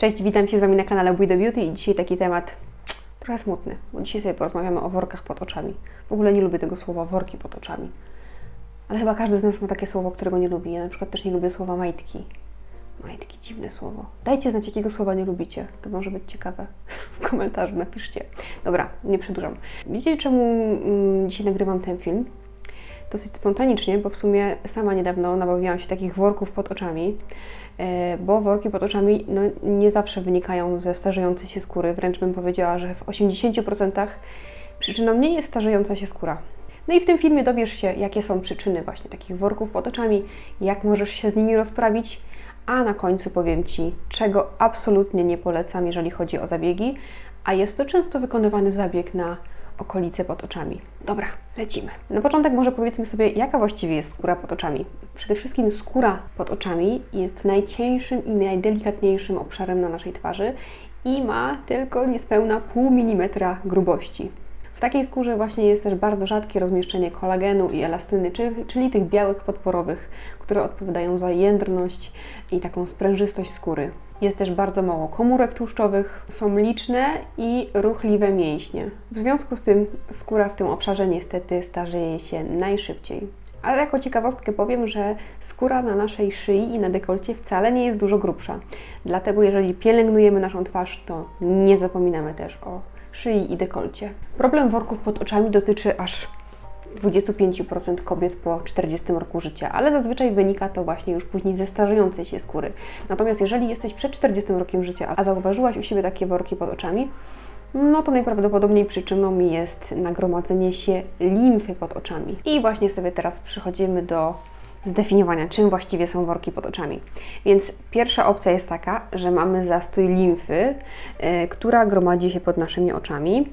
Cześć, witam się z Wami na kanale We The Beauty i dzisiaj taki temat trochę smutny, bo dzisiaj sobie porozmawiamy o workach pod oczami. W ogóle nie lubię tego słowa worki pod oczami. Ale chyba każdy z nas ma takie słowo, którego nie lubi. Ja na przykład też nie lubię słowa majtki. Majtki, dziwne słowo. Dajcie znać, jakiego słowa nie lubicie. To może być ciekawe. W komentarzu napiszcie. Dobra, nie przedłużam. Widzicie, czemu mm, dzisiaj nagrywam ten film? Dosyć spontanicznie, bo w sumie sama niedawno nabawiłam się takich worków pod oczami, e, bo worki pod oczami no, nie zawsze wynikają ze starzejącej się skóry. Wręcz bym powiedziała, że w 80% przyczyną nie jest starzejąca się skóra. No i w tym filmie dowiesz się, jakie są przyczyny właśnie takich worków pod oczami, jak możesz się z nimi rozprawić, a na końcu powiem Ci, czego absolutnie nie polecam, jeżeli chodzi o zabiegi, a jest to często wykonywany zabieg na okolice pod oczami. Dobra, lecimy. Na początek może powiedzmy sobie, jaka właściwie jest skóra pod oczami. Przede wszystkim skóra pod oczami jest najcieńszym i najdelikatniejszym obszarem na naszej twarzy i ma tylko niespełna pół milimetra grubości. W takiej skórze właśnie jest też bardzo rzadkie rozmieszczenie kolagenu i elastyny, czyli, czyli tych białek podporowych, które odpowiadają za jędrność i taką sprężystość skóry. Jest też bardzo mało komórek tłuszczowych, są liczne i ruchliwe mięśnie. W związku z tym skóra w tym obszarze niestety starzeje się najszybciej. Ale jako ciekawostkę powiem, że skóra na naszej szyi i na dekolcie wcale nie jest dużo grubsza. Dlatego jeżeli pielęgnujemy naszą twarz, to nie zapominamy też o szyi i dekolcie. Problem worków pod oczami dotyczy aż 25% kobiet po 40 roku życia, ale zazwyczaj wynika to właśnie już później ze starzejącej się skóry. Natomiast jeżeli jesteś przed 40 rokiem życia, a zauważyłaś u siebie takie worki pod oczami, no to najprawdopodobniej przyczyną jest nagromadzenie się limfy pod oczami. I właśnie sobie teraz przechodzimy do zdefiniowania, czym właściwie są worki pod oczami. Więc pierwsza opcja jest taka, że mamy zastój limfy, yy, która gromadzi się pod naszymi oczami.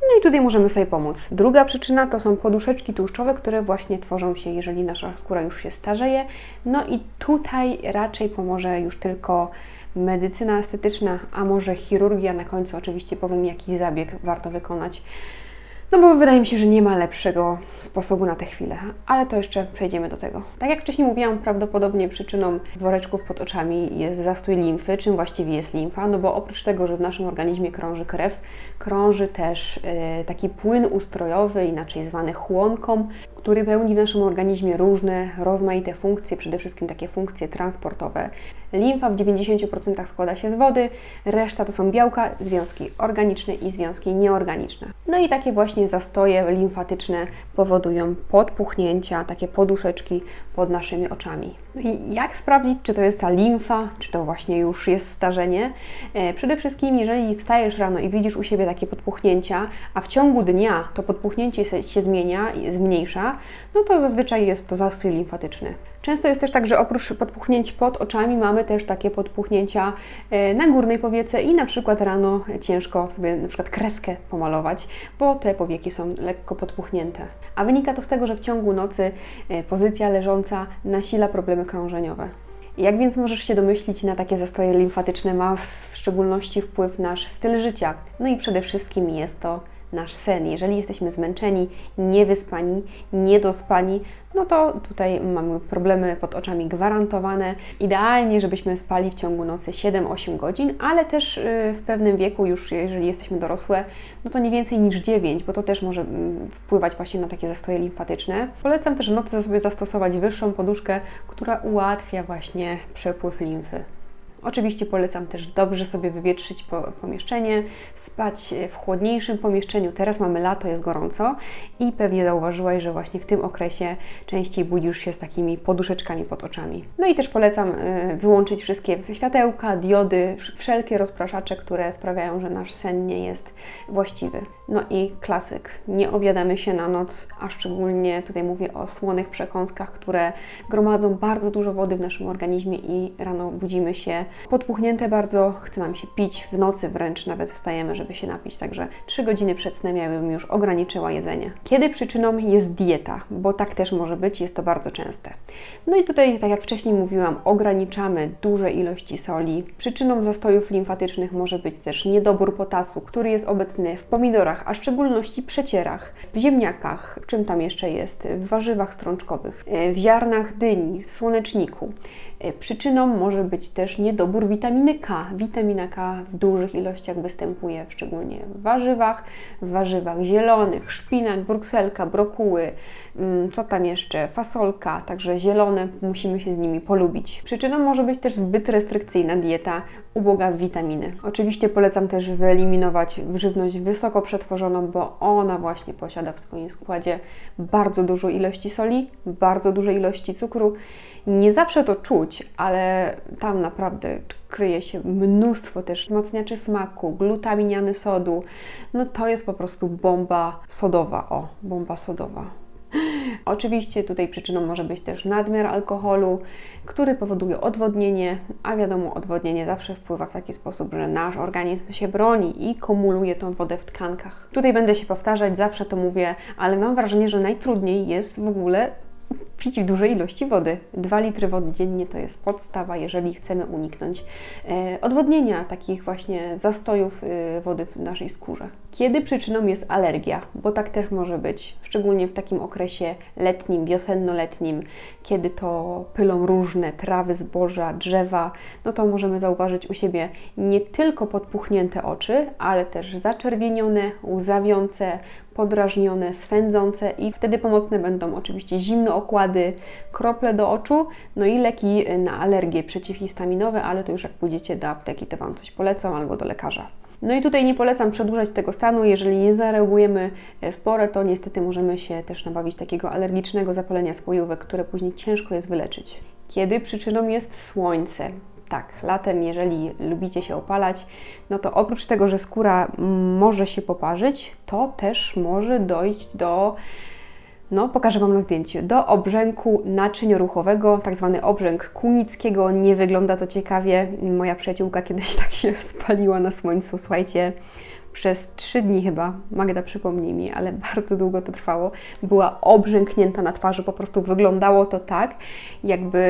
No i tutaj możemy sobie pomóc. Druga przyczyna to są poduszeczki tłuszczowe, które właśnie tworzą się, jeżeli nasza skóra już się starzeje. No i tutaj raczej pomoże już tylko medycyna estetyczna, a może chirurgia. Na końcu oczywiście powiem, jaki zabieg warto wykonać. No bo wydaje mi się, że nie ma lepszego sposobu na tę chwilę, ale to jeszcze przejdziemy do tego. Tak jak wcześniej mówiłam, prawdopodobnie przyczyną woreczków pod oczami jest zastój limfy. Czym właściwie jest limfa? No bo oprócz tego, że w naszym organizmie krąży krew, krąży też yy, taki płyn ustrojowy, inaczej zwany chłonką, który pełni w naszym organizmie różne rozmaite funkcje, przede wszystkim takie funkcje transportowe. Limfa w 90% składa się z wody, reszta to są białka, związki organiczne i związki nieorganiczne. No i takie właśnie zastoje limfatyczne powodują podpuchnięcia, takie poduszeczki pod naszymi oczami. No i jak sprawdzić, czy to jest ta limfa, czy to właśnie już jest starzenie? E, przede wszystkim, jeżeli wstajesz rano i widzisz u siebie takie podpuchnięcia, a w ciągu dnia to podpuchnięcie się zmienia, zmniejsza, no to zazwyczaj jest to zastój limfatyczny. Często jest też tak, że oprócz podpuchnięć pod oczami mamy też takie podpuchnięcia e, na górnej powiece i na przykład rano ciężko sobie na przykład kreskę pomalować, bo te powieki są lekko podpuchnięte. A wynika to z tego, że w ciągu nocy e, pozycja leżąca nasila problemy krążeniowe. Jak więc możesz się domyślić, na takie zastoje limfatyczne ma w szczególności wpływ nasz styl życia. No i przede wszystkim jest to nasz sen. Jeżeli jesteśmy zmęczeni, niewyspani, niedospani, no to tutaj mamy problemy pod oczami gwarantowane. Idealnie, żebyśmy spali w ciągu nocy 7-8 godzin, ale też y, w pewnym wieku, już jeżeli jesteśmy dorosłe, no to nie więcej niż 9, bo to też może mm, wpływać właśnie na takie zastoje limfatyczne. Polecam też w nocy sobie zastosować wyższą poduszkę, która ułatwia właśnie przepływ limfy. Oczywiście polecam też dobrze sobie wywietrzyć pomieszczenie, spać w chłodniejszym pomieszczeniu. Teraz mamy lato, jest gorąco i pewnie zauważyłaś, że właśnie w tym okresie częściej budzisz się z takimi poduszeczkami pod oczami. No i też polecam y, wyłączyć wszystkie światełka, diody, wszelkie rozpraszacze, które sprawiają, że nasz sen nie jest właściwy. No i klasyk. Nie obiadamy się na noc, a szczególnie tutaj mówię o słonych przekąskach, które gromadzą bardzo dużo wody w naszym organizmie i rano budzimy się podpuchnięte bardzo, chce nam się pić, w nocy wręcz nawet wstajemy, żeby się napić, także 3 godziny przed snem ja bym już ograniczyła jedzenie. Kiedy przyczyną jest dieta, bo tak też może być, jest to bardzo częste. No i tutaj, tak jak wcześniej mówiłam, ograniczamy duże ilości soli. Przyczyną zastojów limfatycznych może być też niedobór potasu, który jest obecny w pomidorach, a w szczególności przecierach, w ziemniakach, czym tam jeszcze jest, w warzywach strączkowych, w ziarnach dyni, słoneczniku. Przyczyną może być też niedobór niedobór witaminy K. Witamina K w dużych ilościach występuje szczególnie w warzywach, w warzywach zielonych, szpinak, brukselka, brokuły, mm, co tam jeszcze, fasolka, także zielone, musimy się z nimi polubić. Przyczyną może być też zbyt restrykcyjna dieta uboga w witaminy. Oczywiście polecam też wyeliminować żywność wysoko przetworzoną, bo ona właśnie posiada w swoim składzie bardzo dużo ilości soli, bardzo duże ilości cukru. Nie zawsze to czuć, ale tam naprawdę kryje się mnóstwo też wzmacniaczy smaku, glutaminiany sodu. No to jest po prostu bomba sodowa. O, bomba sodowa. Oczywiście tutaj przyczyną może być też nadmiar alkoholu, który powoduje odwodnienie, a wiadomo, odwodnienie zawsze wpływa w taki sposób, że nasz organizm się broni i kumuluje tą wodę w tkankach. Tutaj będę się powtarzać, zawsze to mówię, ale mam wrażenie, że najtrudniej jest w ogóle pić w dużej ilości wody. 2 litry wody dziennie to jest podstawa, jeżeli chcemy uniknąć e, odwodnienia, takich właśnie zastojów e, wody w naszej skórze. Kiedy przyczyną jest alergia, bo tak też może być, szczególnie w takim okresie letnim, wiosenno-letnim, kiedy to pylą różne trawy, zboża, drzewa, no to możemy zauważyć u siebie nie tylko podpuchnięte oczy, ale też zaczerwienione, łzawiące, podrażnione, swędzące i wtedy pomocne będą oczywiście zimne okłady, krople do oczu, no i leki na alergie przeciwhistaminowe, ale to już jak pójdziecie do apteki, to Wam coś polecą albo do lekarza. No i tutaj nie polecam przedłużać tego stanu. Jeżeli nie zareagujemy w porę, to niestety możemy się też nabawić takiego alergicznego zapalenia spojówek, które później ciężko jest wyleczyć. Kiedy przyczyną jest słońce? Tak, latem, jeżeli lubicie się opalać, no to oprócz tego, że skóra może się poparzyć, to też może dojść do no, pokażę Wam na zdjęciu. Do obrzęku naczyniorruchowego, tak zwany obrzęk kunickiego. Nie wygląda to ciekawie. Moja przyjaciółka kiedyś tak się spaliła na słońcu. Słuchajcie, przez trzy dni chyba, Magda przypomnij mi, ale bardzo długo to trwało, była obrzęknięta na twarzy, po prostu wyglądało to tak, jakby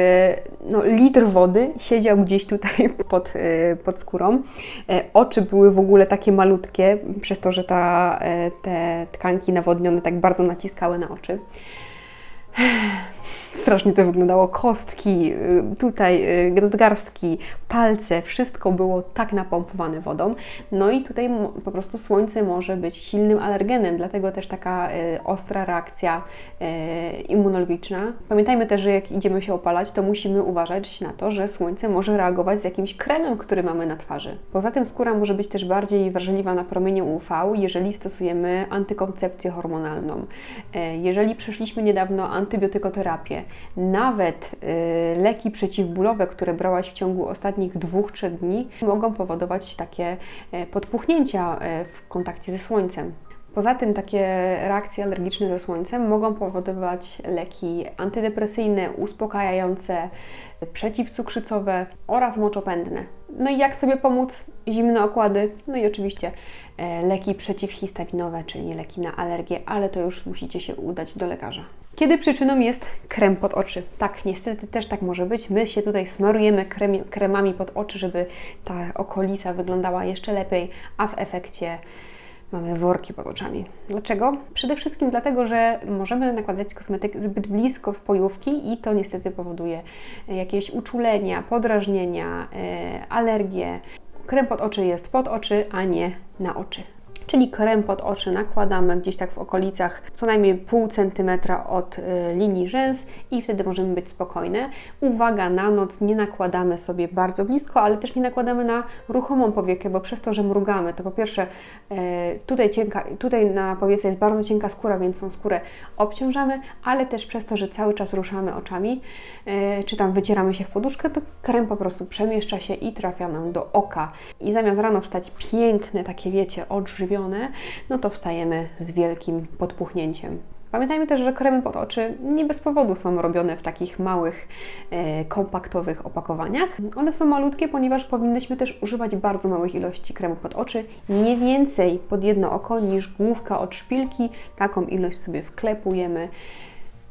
no, litr wody siedział gdzieś tutaj pod, y, pod skórą. E, oczy były w ogóle takie malutkie, przez to, że ta, e, te tkanki nawodnione tak bardzo naciskały na oczy. Strasznie to wyglądało. Kostki, y, tutaj y, nadgarstki, palce, wszystko było tak napompowane wodą. No i tutaj po prostu słońce może być silnym alergenem, dlatego też taka y, ostra reakcja immunologiczna. Pamiętajmy też, że jak idziemy się opalać, to musimy uważać na to, że słońce może reagować z jakimś kremem, który mamy na twarzy. Poza tym skóra może być też bardziej wrażliwa na promienie UV, jeżeli stosujemy antykoncepcję hormonalną. Jeżeli przeszliśmy niedawno antybiotykoterapię, nawet y, leki przeciwbólowe, które brałaś w ciągu ostatnich dwóch, trzech dni, mogą powodować takie y, podpuchnięcia y, w kontakcie ze słońcem. Poza tym takie reakcje alergiczne ze słońcem mogą powodować leki antydepresyjne, uspokajające, przeciwcukrzycowe oraz moczopędne. No i jak sobie pomóc? Zimne okłady, no i oczywiście e, leki przeciwhistaminowe, czyli leki na alergię, ale to już musicie się udać do lekarza. Kiedy przyczyną jest krem pod oczy? Tak, niestety też tak może być. My się tutaj smarujemy krem, kremami pod oczy, żeby ta okolica wyglądała jeszcze lepiej, a w efekcie mamy worki pod oczami. Dlaczego? Przede wszystkim dlatego, że możemy nakładać kosmetyk zbyt blisko spojówki i to niestety powoduje jakieś uczulenia, podrażnienia, e, alergie. Krem pod oczy jest pod oczy, a nie na oczy czyli krem pod oczy nakładamy gdzieś tak w okolicach co najmniej pół centymetra od y, linii rzęs i wtedy możemy być spokojne. Uwaga, na noc nie nakładamy sobie bardzo blisko, ale też nie nakładamy na ruchomą powiekę, bo przez to, że mrugamy, to po pierwsze y, tutaj, cienka, tutaj na powiece jest bardzo cienka skóra, więc tą skórę obciążamy, ale też przez to, że cały czas ruszamy oczami, y, czy tam wycieramy się w poduszkę, to krem po prostu przemieszcza się i trafia nam do oka. I zamiast rano wstać piękne, takie wiecie, odżywione, no to wstajemy z wielkim podpuchnięciem. Pamiętajmy też, że kremy pod oczy nie bez powodu są robione w takich małych, e, kompaktowych opakowaniach. One są malutkie, ponieważ powinnyśmy też używać bardzo małych ilości kremu pod oczy, nie więcej pod jedno oko niż główka od szpilki. Taką ilość sobie wklepujemy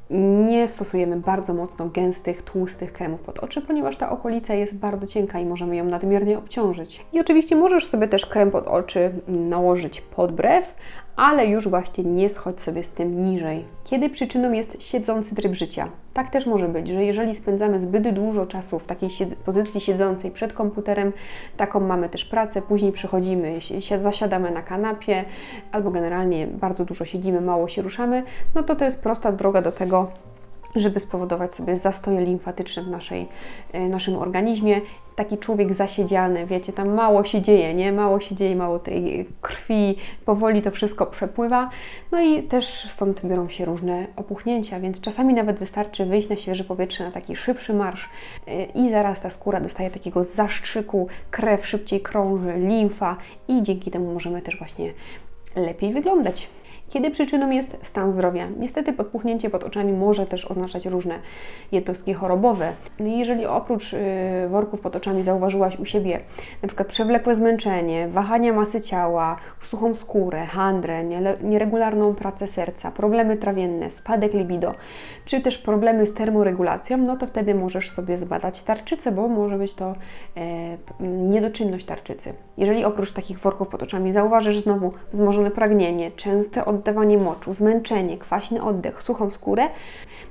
nie stosujemy bardzo mocno gęstych, tłustych kremów pod oczy, ponieważ ta okolica jest bardzo cienka i możemy ją nadmiernie obciążyć. I oczywiście możesz sobie też krem pod oczy nałożyć pod brew, ale już właśnie nie schodź sobie z tym niżej. Kiedy przyczyną jest siedzący tryb życia? Tak też może być, że jeżeli spędzamy zbyt dużo czasu w takiej siedz- pozycji siedzącej przed komputerem, taką mamy też pracę, później przychodzimy, si- zasiadamy na kanapie albo generalnie bardzo dużo siedzimy, mało się ruszamy, no to to jest prosta droga do tego, żeby spowodować sobie zastoje limfatyczne w naszej, e, naszym organizmie. Taki człowiek zasiedziany, wiecie, tam mało się dzieje, nie? Mało się dzieje, mało tej krwi, powoli to wszystko przepływa. No i też stąd biorą się różne opuchnięcia, więc czasami nawet wystarczy wyjść na świeże powietrze, na taki szybszy marsz e, i zaraz ta skóra dostaje takiego zastrzyku, krew szybciej krąży, limfa i dzięki temu możemy też właśnie lepiej wyglądać. Kiedy przyczyną jest stan zdrowia? Niestety podpuchnięcie pod oczami może też oznaczać różne jednostki chorobowe. No Jeżeli oprócz y, worków pod oczami zauważyłaś u siebie przykład przewlekłe zmęczenie, wahania masy ciała, suchą skórę, handrę, nieregularną pracę serca, problemy trawienne, spadek libido, czy też problemy z termoregulacją, no to wtedy możesz sobie zbadać tarczycę, bo może być to e, niedoczynność tarczycy. Jeżeli oprócz takich worków pod oczami zauważysz znowu wzmożone pragnienie, częste oddawanie moczu, zmęczenie, kwaśny oddech, suchą skórę,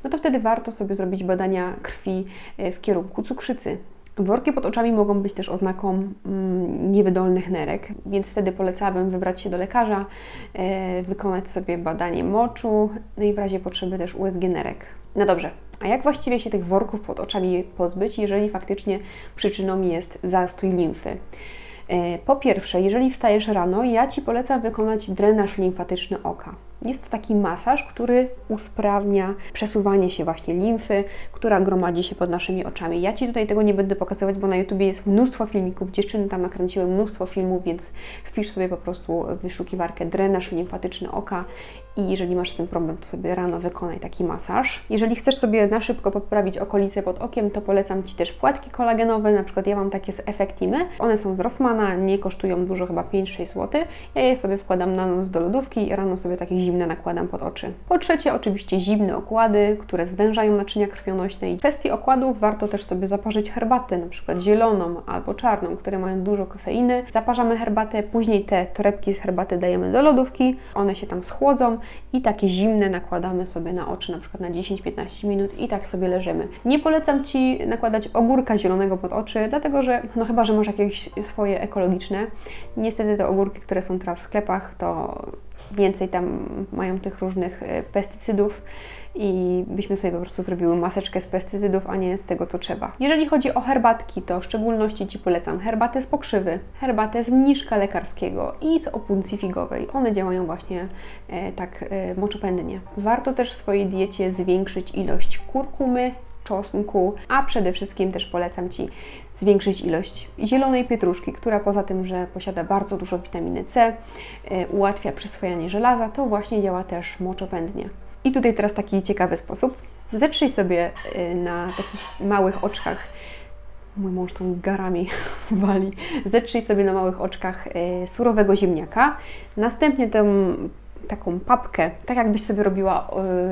no to wtedy warto sobie zrobić badania krwi e, w kierunku cukrzycy. Worki pod oczami mogą być też oznaką mm, niewydolnych nerek, więc wtedy polecałabym wybrać się do lekarza, e, wykonać sobie badanie moczu, no i w razie potrzeby też USG nerek. No dobrze, a jak właściwie się tych worków pod oczami pozbyć, jeżeli faktycznie przyczyną jest zastój limfy? E, Po pierwsze, jeżeli wstajesz rano, ja Ci polecam wykonać drenaż limfatyczny oka. Jest to taki masaż, który usprawnia przesuwanie się właśnie limfy, która gromadzi się pod naszymi oczami. Ja Ci tutaj tego nie będę pokazywać, bo na YouTubie jest mnóstwo filmików, dziewczyny tam nakręciły mnóstwo filmów, więc wpisz sobie po prostu w wyszukiwarkę drenaż limfatyczny oka i jeżeli masz z tym problem, to sobie rano wykonaj taki masaż. Jeżeli chcesz sobie na szybko poprawić okolice pod okiem, to polecam Ci też płatki kolagenowe, na przykład ja mam takie z Effectimy. One są z Rossmana, nie kosztują dużo, chyba 5-6 zł. Ja je sobie wkładam na noc do lodówki i rano sobie takie zimne nakładam pod oczy. Po trzecie, oczywiście zimne okłady, które zwężają naczynia krwionośne. I w kwestii okładów warto też sobie zaparzyć herbatę, na przykład zieloną albo czarną, które mają dużo kofeiny. Zaparzamy herbatę, później te torebki z herbaty dajemy do lodówki, one się tam schłodzą i takie zimne nakładamy sobie na oczy, na przykład na 10-15 minut i tak sobie leżymy. Nie polecam Ci nakładać ogórka zielonego pod oczy, dlatego że, no chyba, że masz jakieś swoje ekologiczne. Niestety te ogórki, które są teraz w sklepach, to więcej tam mają tych różnych e, pestycydów i byśmy sobie po prostu zrobiły maseczkę z pestycydów, a nie z tego, co trzeba. Jeżeli chodzi o herbatki, to w szczególności Ci polecam herbatę z pokrzywy, herbatę z mniszka lekarskiego i z opuncji figowej. One działają właśnie e, tak e, moczopędnie. Warto też w swojej diecie zwiększyć ilość kurkumy, czosnku, a przede wszystkim też polecam Ci zwiększyć ilość zielonej pietruszki, która poza tym, że posiada bardzo dużo witaminy C, y, ułatwia przyswojanie żelaza, to właśnie działa też moczopędnie. I tutaj teraz taki ciekawy sposób. Zetrzyj sobie y, na takich małych oczkach Mój mąż tą garami wali. Zetrzyj sobie na małych oczkach y, surowego ziemniaka. Następnie tę taką papkę, tak jakbyś sobie robiła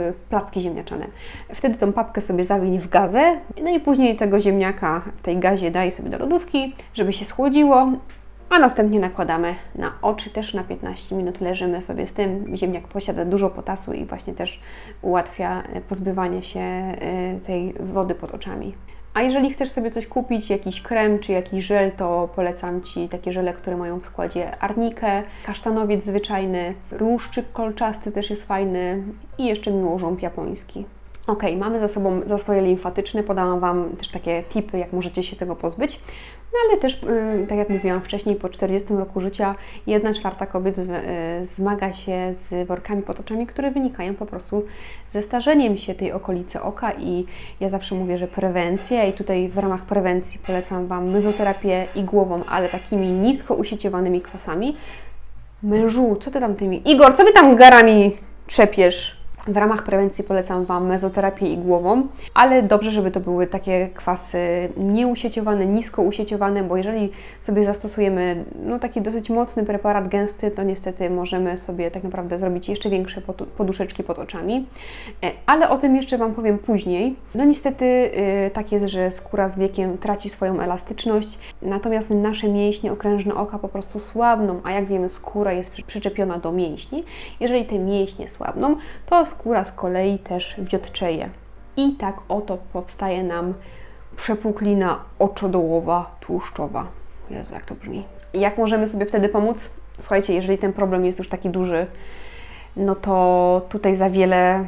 y, placki ziemniaczane. Wtedy tą papkę sobie zawiń w gazę, no i później tego ziemniaka w tej gazie daj sobie do lodówki, żeby się schłodziło. A następnie nakładamy na oczy też na 15 minut, leżymy sobie z tym. Ziemniak posiada dużo potasu i właśnie też ułatwia pozbywanie się y, tej wody pod oczami. A jeżeli chcesz sobie coś kupić, jakiś krem czy jakiś żel, to polecam Ci takie żele, które mają w składzie arnikę, kasztanowiec zwyczajny, różczyk kolczasty też jest fajny i jeszcze miłożąb japoński. Ok, mamy za sobą zastoje limfatyczne, podałam Wam też takie tipy, jak możecie się tego pozbyć. No ale też, y, tak jak mówiłam wcześniej, po 40 roku życia jedna czwarta kobiet y, zmaga się z workami pod oczami, które wynikają po prostu ze starzeniem się tej okolicy oka i ja zawsze mówię, że prewencja i tutaj w ramach prewencji polecam Wam mezoterapię igłową, ale takimi nisko usieciowanymi kwasami. Mężu, co Ty tam tymi... Igor, co Ty tam garami trzepiesz? W ramach prewencji polecam Wam mezoterapię igłową, ale dobrze, żeby to były takie kwasy nieusieciowane, nisko usieciowane, bo jeżeli sobie zastosujemy no, taki dosyć mocny preparat gęsty, to niestety możemy sobie tak naprawdę zrobić jeszcze większe podu- poduszeczki pod oczami. E, Ale o tym jeszcze Wam powiem później. No niestety y, tak jest, że skóra z wiekiem traci swoją elastyczność, natomiast nasze mięśnie okrężne oka po prostu słabną, a jak wiemy skóra jest przy- przyczepiona do mięśni. Jeżeli te mięśnie słabną, to skóra z kolei też wiotczeje. I tak oto powstaje nam przepuklina oczodołowa tłuszczowa. Jezu, jak to brzmi. Jak możemy sobie wtedy pomóc? Słuchajcie, jeżeli ten problem jest już taki duży, no to tutaj za wiele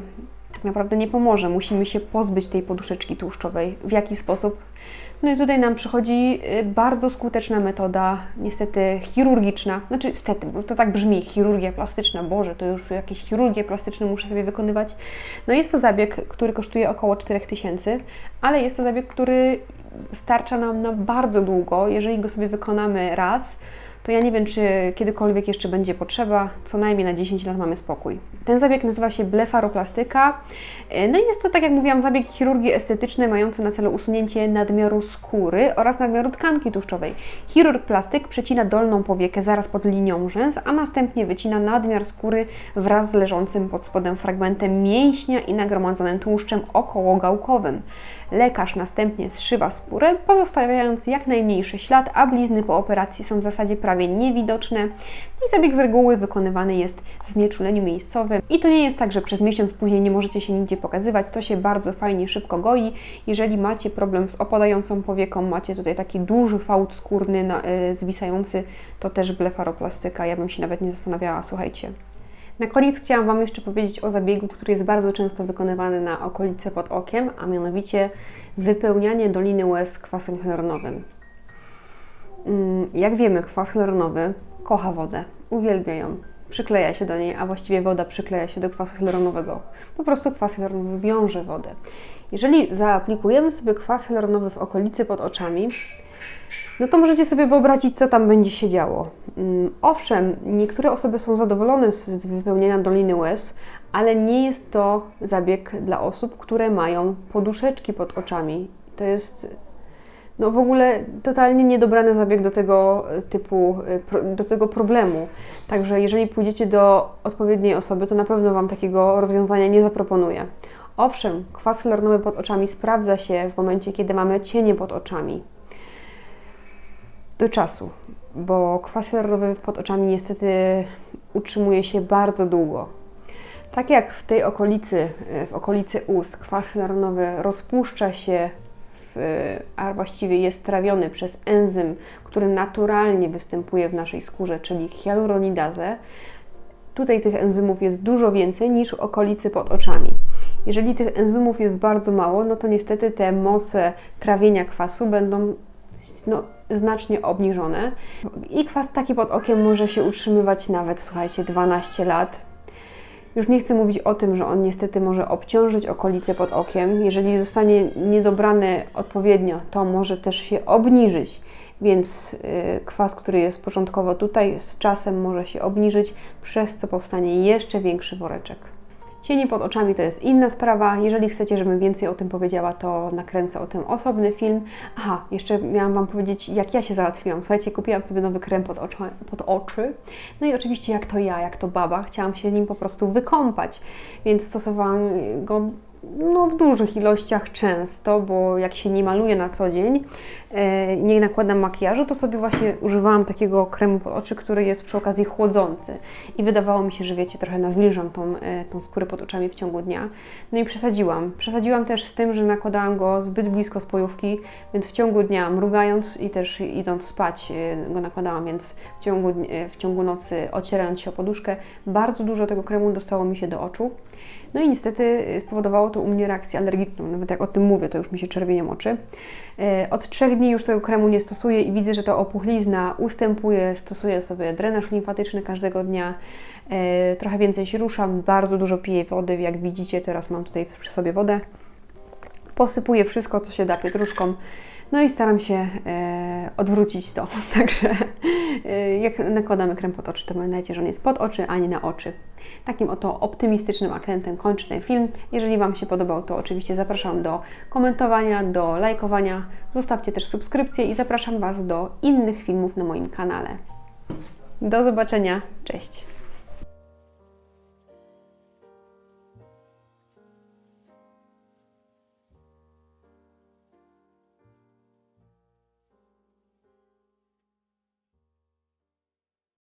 tak naprawdę nie pomoże. Musimy się pozbyć tej poduszeczki tłuszczowej. W jaki sposób? No i tutaj nam przychodzi y, bardzo skuteczna metoda, niestety chirurgiczna, znaczy niestety, bo to tak brzmi, chirurgia plastyczna, Boże, to już jakieś chirurgie plastyczne muszę sobie wykonywać. No jest to zabieg, który kosztuje około 4000, ale jest to zabieg, który starcza nam na bardzo długo, jeżeli go sobie wykonamy raz, to ja nie wiem, czy kiedykolwiek jeszcze będzie potrzeba, co najmniej na 10 lat mamy spokój. Ten zabieg nazywa się blefaroplastyka. E, No i jest to, tak jak mówiłam, zabieg chirurgii estetycznej mający na celu usunięcie nadmiaru skóry oraz nadmiaru tkanki tłuszczowej. Chirurg plastyk przecina dolną powiekę zaraz pod linią rzęs, a następnie wycina nadmiar skóry wraz z leżącym pod spodem fragmentem mięśnia i nagromadzonym tłuszczem okołogałkowym. Lekarz następnie zszywa skórę, pozostawiając jak najmniejszy ślad, a blizny po operacji są w zasadzie prawie niewidoczne. I zabieg z reguły wykonywany jest w znieczuleniu miejscowym. I to nie jest tak, że przez miesiąc później nie możecie się nigdzie pokazywać. To się bardzo fajnie, szybko goi. Jeżeli macie problem z opadającą powieką, macie tutaj taki duży fałd skórny na, y, zwisający, to też blefaroplastyka. Ja bym się nawet nie zastanawiała, słuchajcie. Na koniec chciałam Wam jeszcze powiedzieć o zabiegu, który jest bardzo często wykonywany na okolice pod okiem, a mianowicie wypełnianie doliny łez kwasem hialuronowym. Mm, Jak wiemy, kwas hialuronowy kocha wodę, uwielbia ją, przykleja się do niej, a właściwie woda przykleja się do kwasu hialuronowego. Po prostu kwas hialuronowy wiąże wodę. Jeżeli zaaplikujemy sobie kwas hialuronowy w okolicy pod oczami, no to możecie sobie wyobrazić, co tam będzie się działo. Mm, Owszem, niektóre osoby są zadowolone z wypełnienia doliny łez, ale nie jest to zabieg dla osób, które mają poduszeczki pod oczami. To jest no w ogóle totalnie niedobrany zabieg do tego e, typu, e, do tego problemu. Także jeżeli pójdziecie do odpowiedniej osoby, to na pewno Wam takiego rozwiązania nie zaproponuje. Owszem, kwas hialuronowy pod oczami sprawdza się w momencie, kiedy mamy cienie pod oczami do czasu, bo kwas hialuronowy pod oczami niestety utrzymuje się bardzo długo. Tak jak w tej okolicy, e, w okolicy ust, kwas hialuronowy rozpuszcza się, w, a właściwie jest trawiony przez enzym, który naturalnie występuje w naszej skórze, czyli hialuronidazę. Tutaj tych enzymów jest dużo więcej niż w okolicy pod oczami. Jeżeli tych enzymów jest bardzo mało, no to niestety te moce trawienia kwasu będą no, znacznie obniżone. I kwas taki pod okiem może się utrzymywać nawet, słuchajcie, 12 lat. Już nie chcę mówić o tym, że on niestety może obciążyć okolice pod okiem. Jeżeli zostanie niedobrany odpowiednio, to może też się obniżyć. Więc y, kwas, który jest początkowo tutaj, z czasem może się obniżyć, przez co powstanie jeszcze większy woreczek. Cienie pod oczami to jest inna sprawa. Jeżeli chcecie, żebym więcej o tym powiedziała, to nakręcę o tym osobny film. Aha, jeszcze miałam Wam powiedzieć, jak ja się załatwiłam. Słuchajcie, kupiłam sobie nowy krem pod, oczu, pod oczy. No i oczywiście, jak to ja, jak to baba, chciałam się nim po prostu wykąpać, więc stosowałam go no, w dużych ilościach często, bo jak się nie maluje na co dzień, nie nakładam makijażu, to sobie właśnie używałam takiego kremu pod oczy, który jest przy okazji chłodzący. I wydawało mi się, że wiecie, trochę nawilżam tą, e, tą skórę pod oczami w ciągu dnia. No i przesadziłam. Przesadziłam też z tym, że nakładałam go zbyt blisko spojówki, więc w ciągu dnia mrugając i też idąc spać e, go nakładałam, więc w ciągu, e, w ciągu nocy ocierając się o poduszkę, bardzo dużo tego kremu dostało mi się do oczu. No i niestety spowodowało to u mnie reakcję alergiczną. Nawet jak o tym mówię, to już mi się czerwienią oczy. E, Od trzech dni już tego kremu nie stosuję i widzę, że ta opuchlizna ustępuje. Stosuję sobie drenaż limfatyczny każdego dnia. E, Trochę więcej się ruszam, bardzo dużo piję wody. Jak widzicie, teraz mam tutaj przy sobie wodę. Posypuję wszystko, co się da pietruszką. No i staram się e, odwrócić to. Także Jak nakładamy krem pod oczy, to pamiętajcie, że on jest pod oczy, a nie na oczy. Takim oto optymistycznym akcentem kończę ten film. Jeżeli Wam się podobał, to oczywiście zapraszam do komentowania, do lajkowania. Zostawcie też subskrypcję i zapraszam Was do innych filmów na moim kanale. Do zobaczenia. Cześć.